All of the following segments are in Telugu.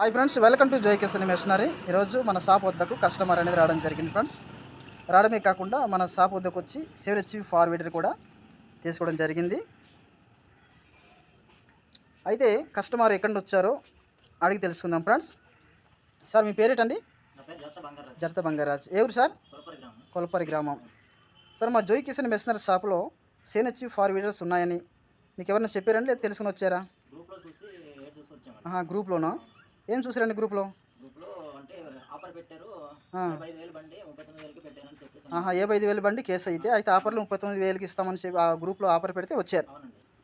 Hi friends welcome to Joykishan machinery. ఈరోజు మన షాప్ వద్దకు కస్టమర్ అనేది రావడం జరిగింది ఫ్రెండ్స్. రావడమే కాకుండా మన షాప్ వద్దకు వచ్చి సెవెన్ హెచ్పి ఫార్వేడర్ కూడా తీసుకోవడం జరిగింది. అయితే కస్టమర్ ఎక్కడి నుండి వచ్చారో అడిగి తెలుసుకుందాం ఫ్రెండ్స్. సార్ మీ పేరేటండి? జరత బంగారాజ్. ఏ ఊరు సార్? కొలపరి గ్రామం. సార్ మా జోయి కిషన్ మెషినరీ షాప్లో సెవెన్ హెచ్పి ఫార్వేడర్స్ ఉన్నాయని మీకు ఎవరైనా చెప్పారండి? లేదా తెలుసుకుని వచ్చారా? గ్రూప్లోనా? ఏం చూసారండి గ్రూప్లో. డెబ్బై ఐదు వేలు బండి ఏ ఐదు వేలు కేసు అయితే అయితే ఆఫర్లు ముప్పై తొమ్మిది వేలకి ఇస్తామని చెప్పి ఆ గ్రూప్లో ఆఫర్ పెడితే వచ్చారు.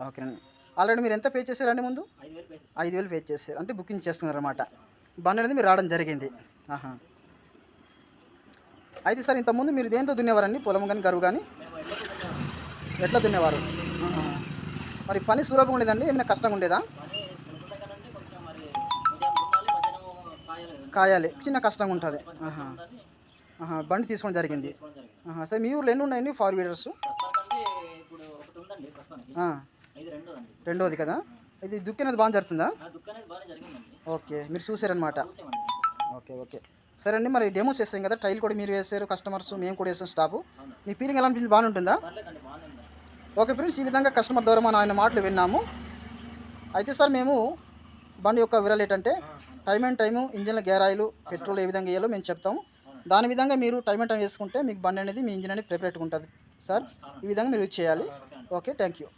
ఓకేనండి ఆల్రెడీ మీరు ఎంత పే చేశారండి ముందు? ఐదు వేలు పే చేశారు. అంటే బుకింగ్ చేసుకున్నారన్నమాట బండి అనేది మీరు రావడం జరిగింది. ఆహా. అయితే సార్ ఇంతకుముందు మీరు దేంతో దున్నేవారండి? పొలం కానీ గరువు కానీ ఎట్లా దున్నేవారు. మరి పని సులభంగా ఉండేదండి? ఏమైనా కష్టంగా ఉండేదా? కాయాలి. చిన్న కష్టంగా ఉంటుంది. బండి తీసుకోవడం జరిగింది. సార్ మీ ఊర్లో ఎన్ని ఉన్నాయండి ఇది రెండోదండి. రెండోది కదా? ఇది దుక్కి అనేది బాగా జరుగుతుందా? ఓకే మీరు చూసారనమాట ఓకే ఓకే. సరే అండి మరి డెమోస్ చేస్తాం కదా. టైల్ కూడా మీరు వేసారు కస్టమర్స్ మేము కూడా వేసాం స్టాఫ్. మీ ఫీలింగ్ ఎలా అనిపించింది? బాగానే ఉంటుందా? బాగానే ఉందండి. ఓకే ఫ్రెండ్స్ ఈ విధంగా కస్టమర్ ద్వారా మనం ఆయన మాటలు విన్నాము. అయితే సార్ మేము బండి యొక్క వివరాలు ఏంటంటే time and time engine gear oil petrol ఏ విధంగా వేయాలో మేము చెప్తాము. దాని విధంగా మీరు టైం అండ్ టైం వేసుకుంటే మీకు బండి అనేది మీ ఇంజిన్ అనేది ప్రిపరేట్గా ఉంటుంది. సార్ ఈ విధంగా మీరు యూజ్ చేయాలి. Okay thank you.